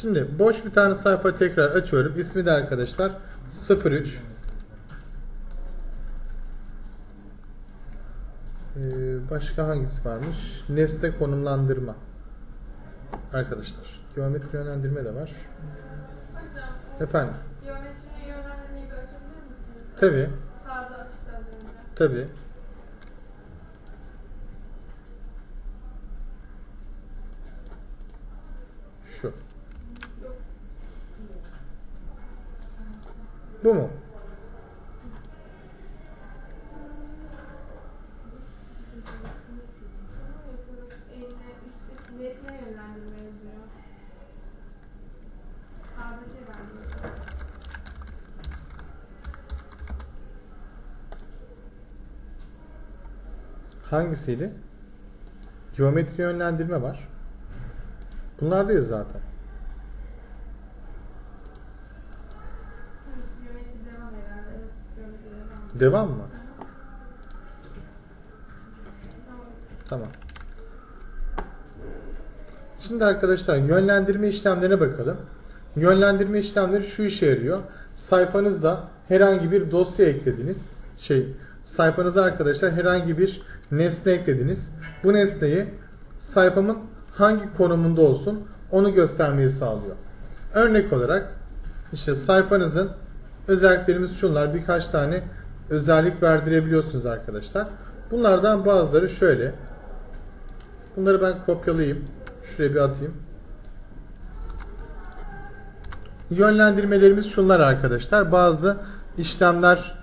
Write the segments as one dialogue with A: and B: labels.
A: Şimdi boş bir tane sayfa tekrar açıyorum. İsmi de arkadaşlar 03 Ee, başka hangisi varmış? Nesne konumlandırma. Arkadaşlar. Geometri yönlendirme de var. Efendim.
B: geometriye yönlendirmeyi açabilir misiniz?
A: Tabi.
B: Sağda açıktı az önce.
A: Tabi. Şu. Bu mu? Hangisiydi? Geometri yönlendirme var. Bunlardayız zaten.
B: Geometri devam herhalde. Evet, geometri devam.
A: Mı?
B: Tamam.
A: Şimdi arkadaşlar yönlendirme işlemlerine bakalım. Yönlendirme işlemleri şu işe yarıyor. Sayfanızda herhangi bir dosya eklediniz. Şey, sayfanıza arkadaşlar herhangi bir nesne eklediniz. Bu nesneyi sayfamın hangi konumunda olsun onu göstermeyi sağlıyor. Örnek olarak işte sayfanızın özelliklerimiz şunlar. Birkaç tane özellik verdirebiliyorsunuz arkadaşlar. Bunlardan bazıları şöyle. Bunları ben kopyalayayım. Şuraya bir atayım. Yönlendirmelerimiz şunlar arkadaşlar. Bazı işlemler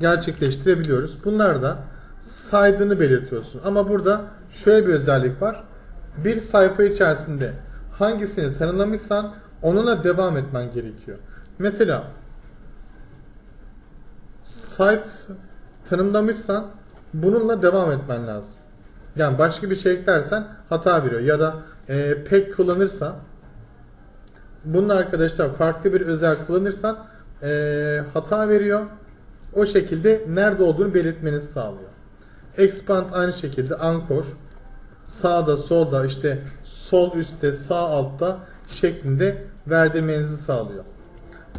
A: gerçekleştirebiliyoruz. Bunlar da saydığını belirtiyorsun. Ama burada şöyle bir özellik var. Bir sayfa içerisinde hangisini tanımlamışsan onunla devam etmen gerekiyor. Mesela site tanımlamışsan bununla devam etmen lazım. Yani başka bir şey eklersen hata veriyor ya da e, pek kullanırsan bunun arkadaşlar farklı bir özel kullanırsan e, hata veriyor. O şekilde nerede olduğunu belirtmenizi sağlıyor. Expand aynı şekilde ankor sağda solda işte sol üstte sağ altta şeklinde verdirmenizi sağlıyor.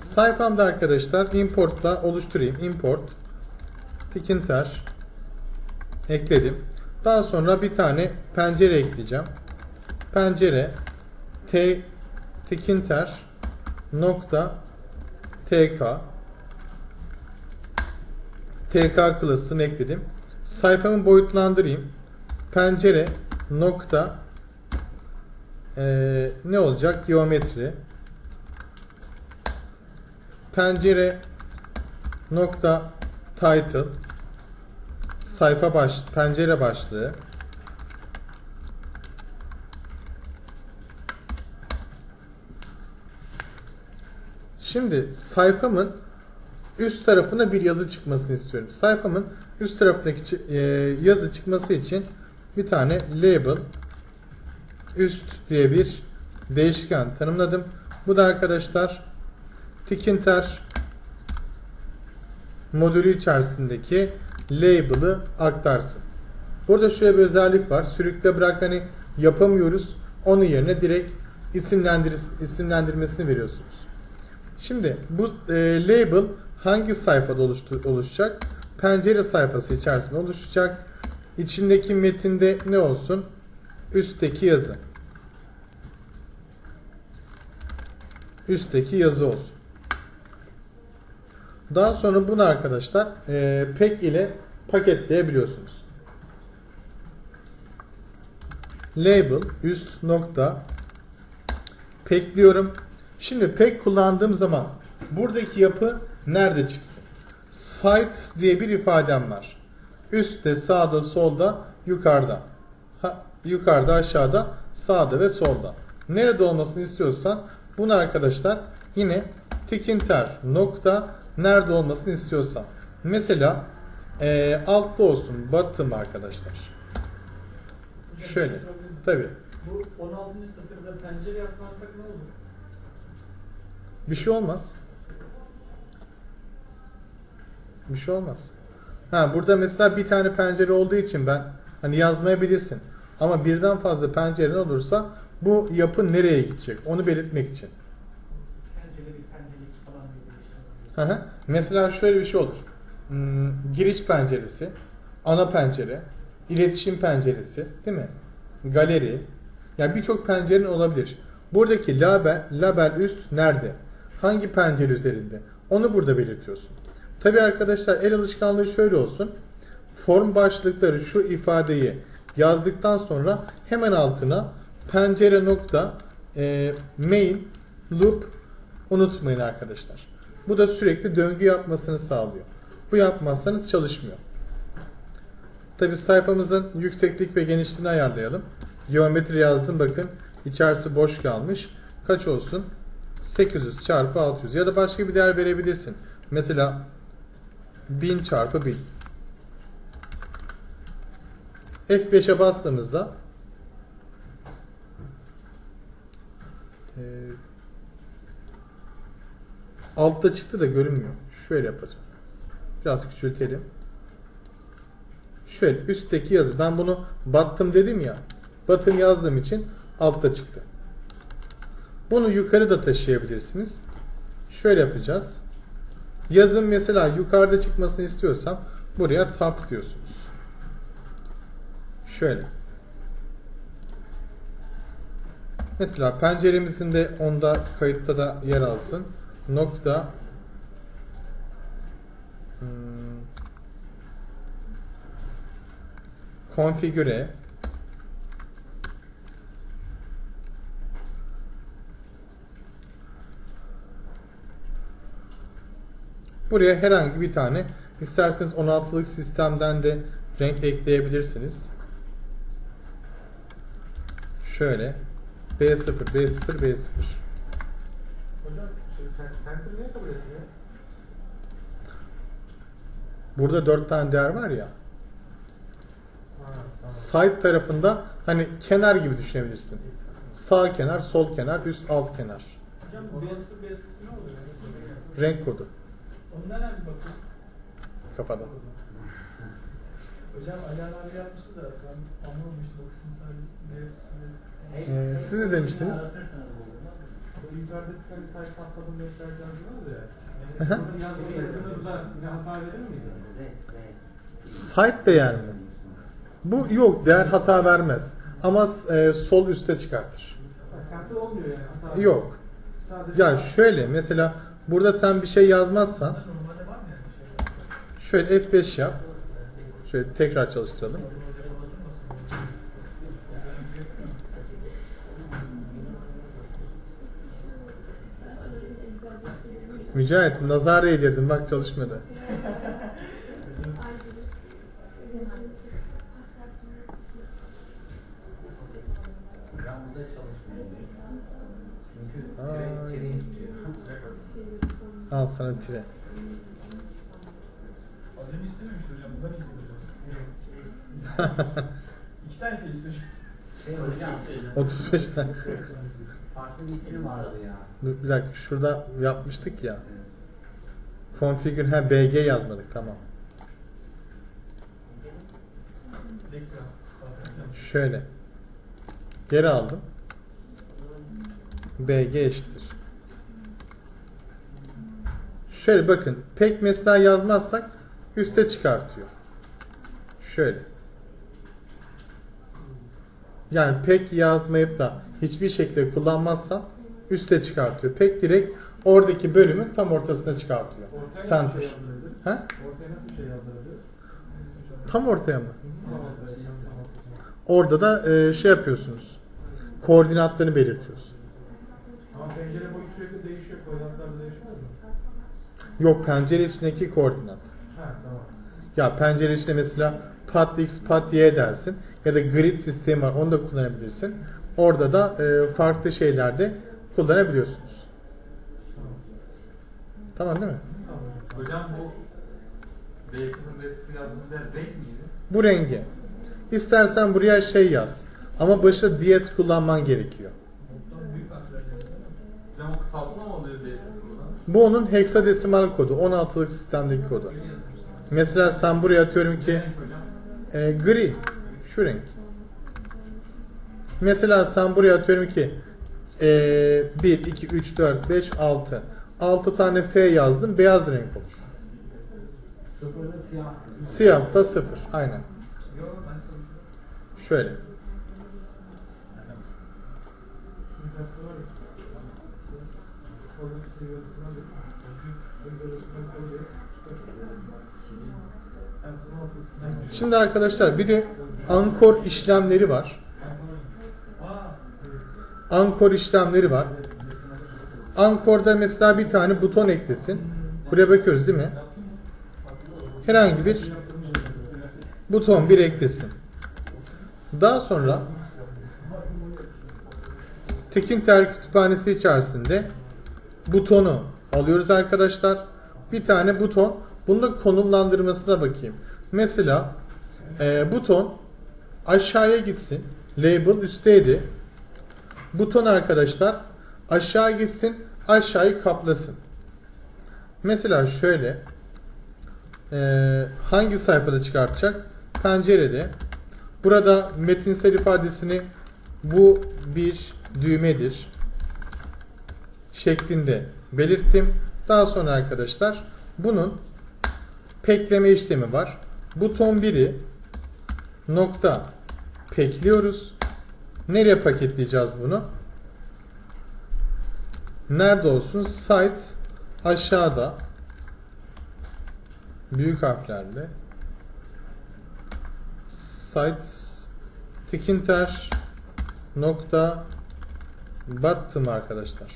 A: Sayfamda arkadaşlar importla oluşturayım. Import Tikinter ekledim. Daha sonra bir tane pencere ekleyeceğim. Pencere t tikinter nokta tk tk klasını ekledim. Sayfamı boyutlandırayım. Pencere nokta eee, ne olacak? Geometri pencere nokta title sayfa baş pencere başlığı Şimdi sayfamın üst tarafına bir yazı çıkmasını istiyorum. Sayfamın üst tarafındaki e, yazı çıkması için bir tane label üst diye bir değişken tanımladım. Bu da arkadaşlar Tikinter modülü içerisindeki label'ı aktarsın. Burada şöyle bir özellik var. Sürükle bırak hani yapamıyoruz. Onun yerine direkt isimlendir isimlendirmesini veriyorsunuz. Şimdi bu e, label hangi sayfada oluşacak? Pencere sayfası içerisinde oluşacak. İçindeki metinde ne olsun? Üstteki yazı. Üstteki yazı olsun. Daha sonra bunu arkadaşlar e, pek ile paketleyebiliyorsunuz. Label üst nokta pek diyorum. Şimdi pek kullandığım zaman buradaki yapı nerede çıksın? Site diye bir ifadem var. Üstte, sağda, solda, yukarıda. Ha, yukarıda, aşağıda, sağda ve solda. Nerede olmasını istiyorsan bunu arkadaşlar yine tikinter nokta nerede olmasını istiyorsan. Mesela eee, altta olsun bottom arkadaşlar. Şöyle. Tabi.
C: Bu 16. satırda pencere yazmazsak ne olur?
A: Bir şey olmaz. Bir şey olmaz. Ha burada mesela bir tane pencere olduğu için ben hani yazmayabilirsin. Ama birden fazla penceren olursa Bu yapı nereye gidecek? Onu belirtmek için.
C: Pencere bir pencerelik falan gibi
A: Mesela şöyle bir şey olur. Hmm, giriş penceresi, ana pencere, iletişim penceresi, değil mi? Galeri. Yani birçok pencerenin olabilir. Buradaki label, label üst nerede? Hangi pencere üzerinde? Onu burada belirtiyorsun. Tabi arkadaşlar el alışkanlığı şöyle olsun. Form başlıkları şu ifadeyi yazdıktan sonra hemen altına pencere nokta e, main loop unutmayın arkadaşlar. Bu da sürekli döngü yapmasını sağlıyor. Bu yapmazsanız çalışmıyor. Tabi sayfamızın yükseklik ve genişliğini ayarlayalım. Geometri yazdım bakın. İçerisi boş kalmış. Kaç olsun? 800 çarpı 600 ya da başka bir değer verebilirsin. Mesela 1000 çarpı 1000. F5'e bastığımızda eee, altta çıktı da görünmüyor. Şöyle yapacağım. Biraz küçültelim. Şöyle üstteki yazı. Ben bunu battım dedim ya. Batım yazdığım için altta çıktı. Bunu yukarı da taşıyabilirsiniz. Şöyle yapacağız. Yazın mesela yukarıda çıkmasını istiyorsam buraya tab diyorsunuz. Şöyle. Mesela penceremizin de onda kayıtta da yer alsın. Nokta hmm, konfigüre Buraya herhangi bir tane isterseniz 16'lık sistemden de renk ekleyebilirsiniz. Şöyle B0, B0, B0.
D: Center niye kabul etmiyor?
A: Burada 4 tane değer var ya.
D: Ha, tamam.
A: Side tarafında hani kenar gibi düşünebilirsin. Sağ kenar, sol kenar, üst alt kenar.
C: Hocam bu B0 B0 ne oluyor?
A: Renk kodu
C: Onu nereden bir bakın?
A: kafada.
C: Hocam Ali abi yapmıştı da ben anlamamıştım o kısmı sadece
A: Ee, siz ne demiştiniz?
D: Yukarıda siz hani sayfa atladım göstereceğiniz var ya. Yani bunu yazmasaydınızda yine hata verir miydi?
A: Side değer mi? Bu yok değer hata vermez. Ama e, sol üste çıkartır.
D: Center olmuyor yani hata.
A: Yok.
D: Sadece
A: Ya şöyle mesela burada sen bir şey yazmazsan
C: yani şey?
A: şöyle F5 yap. Şöyle tekrar çalıştıralım. Mücahit nazar değdirdim bak çalışmadı.
E: Tire, tire.
A: Al sana tire.
C: Az önce istememişti hocam. Bundan istiyor? İki tane şey istiyor.
E: Şey hocam,
A: 35 tane.
E: farklı bir isim vardı ya.
A: Bir dakika şurada yapmıştık ya. Configure ha BG yazmadık tamam. Şöyle. Geri aldım. BG eşittir. Şöyle bakın. Pek mesela yazmazsak üste çıkartıyor. Şöyle. Yani pek yazmayıp da hiçbir şekilde kullanmazsam üste çıkartıyor. Pek direkt oradaki bölümün tam ortasına çıkartıyor.
D: ortaya
A: Center.
D: şey?
A: Ha?
D: Ortaya nasıl bir şey?
A: Tam ortaya mı? Orada da e, şey yapıyorsunuz. Koordinatlarını belirtiyorsun.
D: Ama pencere boyu sürekli değişiyor. Koordinatlar değişmez mi?
A: Yok pencere içindeki koordinat.
D: Ha tamam.
A: Ya pencere içinde mesela pat x pat y dersin ya da grid sistemi var onu da kullanabilirsin. Orada da e, farklı şeylerde kullanabiliyorsunuz.
D: Tamam.
A: Değil mi?
D: Hocam.
F: Bu B0 B0 yazdığımız yer renk miydi?
A: Bu rengi. İstersen buraya şey yaz. Ama başta diyet kullanman gerekiyor.
C: Nottan büyük harf vereceğiz. değil mi?
F: Hocam o kısaltma mı oluyor B0'dan?
A: Bu onun heksadesimal kodu. 16'lık sistemdeki kodu. Mesela sen buraya atıyorum ki e, gri. Şu renk. Mesela sen buraya atıyorum ki eee 1, 2, 3, 4, 5, 6. 6 tane F yazdım. Beyaz renk olur.
E: Sıfırda siyah.
A: Siyah da 0. Aynen. Şöyle.
D: Şimdi
A: arkadaşlar bir de ankor işlemleri var. Ankor işlemleri var. Ankorda mesela bir tane buton eklesin. Buraya bakıyoruz değil mi? Herhangi bir buton bir eklesin. Daha sonra Tekinter kütüphanesi içerisinde butonu alıyoruz arkadaşlar. Bir tane buton. Bunun da konumlandırmasına bakayım. Mesela e, buton aşağıya gitsin. Label üstteydi. Buton arkadaşlar aşağı gitsin. Aşağıyı kaplasın. Mesela şöyle e, hangi sayfada çıkartacak? Pencerede. Burada metinsel ifadesini bu bir düğmedir şeklinde belirttim. Daha sonra arkadaşlar bunun pekleme işlemi var. Buton 1'i nokta pekliyoruz. Nereye paketleyeceğiz bunu? Nerede olsun? Site aşağıda büyük harflerle site tikinter nokta bottom arkadaşlar.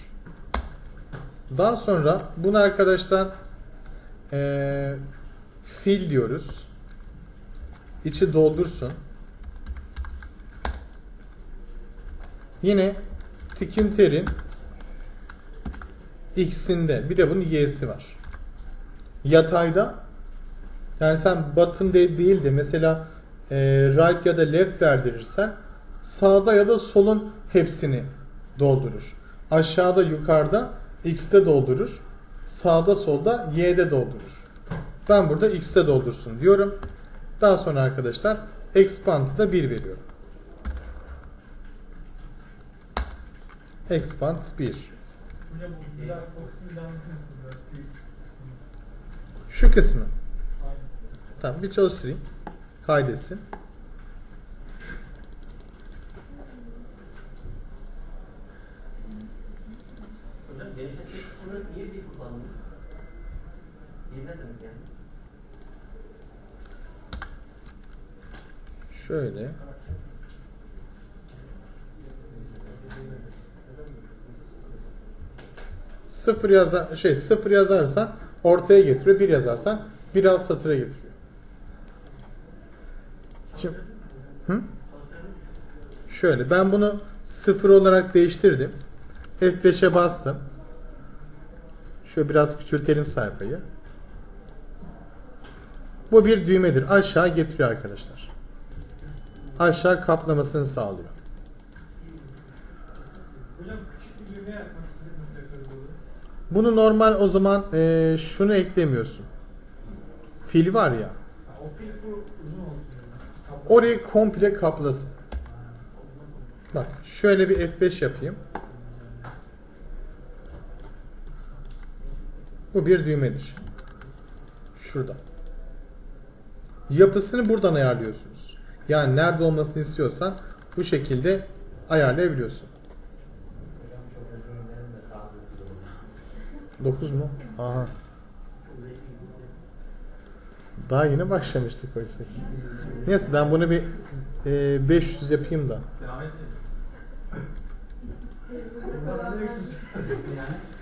A: Daha sonra bunu arkadaşlar eee fill diyoruz. İçi doldursun. Yine tikinterin x'inde bir de bunun y'si var. Yatayda yani sen bottom de değil de mesela e, right ya da left verdirirsen sağda ya da solun hepsini doldurur. Aşağıda yukarıda x'te doldurur. Sağda solda y'de doldurur. Ben burada x'te doldursun diyorum. Daha sonra arkadaşlar expand'ı da 1 veriyorum. Expand 1.
D: Hocam bu bir daha o kısmı bir daha anlatır mısınız? ya? Büyük kısmı.
A: Şu kısmı. Tamam bir çalıştırayım. Kaydetsin.
E: Hocam genişletme kısmını niye bir kullandın? Niye ne demek yani?
A: Şöyle. Sıfır yazar şey sıfır yazarsan ortaya getiriyor. Bir yazarsan bir alt satıra getiriyor. Şimdi, hı? Şöyle ben bunu sıfır olarak değiştirdim. F5'e bastım. Şöyle biraz küçültelim sayfayı. Bu bir düğmedir. Aşağı getiriyor arkadaşlar. Aşağı kaplamasını sağlıyor.
D: Hocam küçük bir düğme yapmak istedik mesela yukarı doğru.
A: Bunu normal o zaman eee, şunu eklemiyorsun. Fil var ya. Orayı komple kaplasın. Bak şöyle bir F5 yapayım. Bu bir düğmedir. Şurada. Yapısını buradan ayarlıyorsunuz. Yani nerede olmasını istiyorsan bu şekilde ayarlayabiliyorsun. 9 mu? Aha. Daha yeni başlamıştık oysa ki. Neyse ben bunu bir e, 500 yapayım da.
F: Devam edelim.